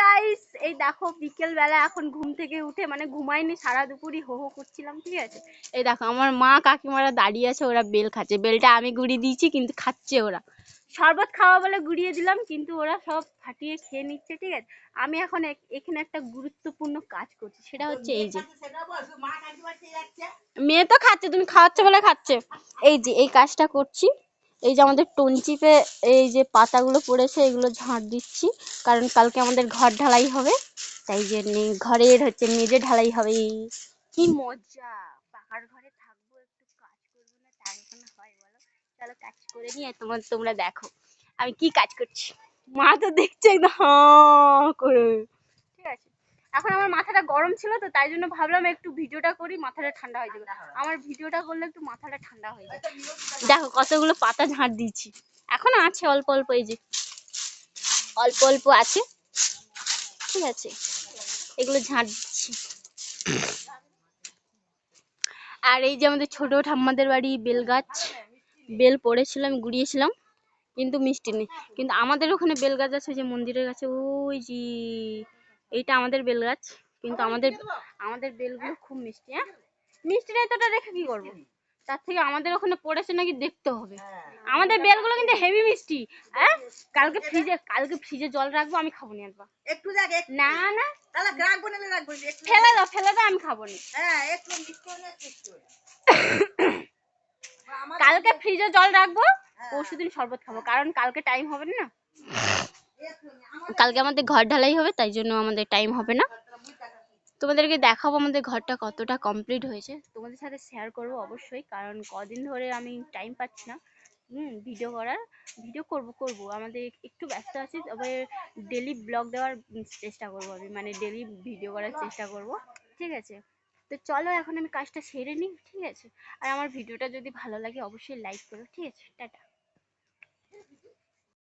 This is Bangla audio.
গাইস এই দেখো বিকেল বেলা এখন ঘুম থেকে উঠে মানে ঘুমাইনি সারা দুপুরই হো হো করছিলাম, ঠিক আছে? এই দেখো আমার মা কাকিমারা দাঁড়িয়ে আছে, ওরা বেল খাচ্ছে। বেলটা আমি গুড়িয়ে দিয়েছি, কিন্তু খাচ্ছে ওরা। শরবত খাওয়া বলে গুড়িয়ে দিলাম, কিন্তু ওরা সব ফাটিয়ে খেয়ে নিচ্ছে, ঠিক আছে? আমি এখন এখানে একটা গুরুত্বপূর্ণ কাজ করছি, সেটা হচ্ছে এই যে মেয়ে তো খাচ্ছে, তুমি খাওয়াচ্ছ বলে খাচ্ছে। এই যে, এই কাজটা করছি। এই যে আমাদের টঞ্চিপে এই যে পাতাগুলো পড়েছে, এগুলো ঝাঁট দিচ্ছি। কারণ কালকে আমাদের ঘর ঢালাই হবে, তাই জন্য ঘরের হচ্ছে মেঝে ঢালাই হবে। কি মজা! পাকার ঘরে থাকব, একটু কাজ করব না, তার হয়, বলো? চলো কাজ করে নিয়ে তোমার, তোমরা দেখো। আমি কি কাজ করছি? মা তো দেখছে একদম করে। এখন আমার মাথাটা গরম ছিল তো তাই জন্য ভাবলাম একটু ভিডিওটা করি মাথাটা ঠান্ডা হয়ে যাবে। আমার ভিডিওটা করলে একটু মাথাটা ঠান্ডা হয়ে যাবে। দেখো কতগুলো পাতা ঝাঁট দিয়েছি। এখনও আছে অল্প অল্প এই যে। অল্প অল্প আছে। ঠিক আছে। এগুলো ঝাঁট দিচ্ছি। আর এই যে আমাদের ছোট ঠাম্মাদের বাড়ি বেল গাছ বেল পড়েছিল আমি গুড়িয়েছিলাম কিন্তু মিষ্টি নেই। কিন্তু আমাদের ওখানে বেল গাছ আছে যে মন্দিরের কাছে ওই যে এইটা আমাদের বেল গাছ কিন্তু আমাদের আমাদের বেলগুলো খুব মিষ্টি হ্যাঁ? মিষ্টি নেই তো ওটা রেখে কি করব? তার থেকে আমাদের ওখানে পড়েছে নাকি দেখতে হবে। আমাদের বেলগুলো কিন্তু হেভি মিষ্টি হ্যাঁ? কালকে ফ্রিজে কালকে ফ্রিজে জল রাখব আমি খাব নি একবার। একটু না না। তাহলে রাখব না রাখব ফেলে দাও ফেলে দাও আমি খাব নি। হ্যাঁ একটু মিষ্টি কালকে ফ্রিজে জল রাখব হ্যাঁ। পরশু দিন শরবত খাব কারণ কালকে টাইম হবে না। কালকে আমাদের ঘর ঢালাই হবে, তাই জন্য আমাদের টাইম হবে না। তোমাদেরকে দেখাবো আমাদের ঘরটা কতটা কমপ্লিট হয়েছে। তোমাদের সাথে শেয়ার করব অবশ্যই, কারণ কদিন ধরে আমি টাইম পাচ্ছি না। হুম ভিডিও করার ভিডিও করব করব। আমাদের একটু ব্যস্ত আছি, তবে ডেলি ব্লগ দেওয়ার চেষ্টা করব আমি মানে ডেলি ভিডিও করার চেষ্টা করব, ঠিক আছে? তো চলো এখন আমি কাজটা সেরে নিই, ঠিক আছে? আর আমার ভিডিওটা যদি ভালো লাগে, অবশ্যই লাইক করো, ঠিক আছে? টাটা।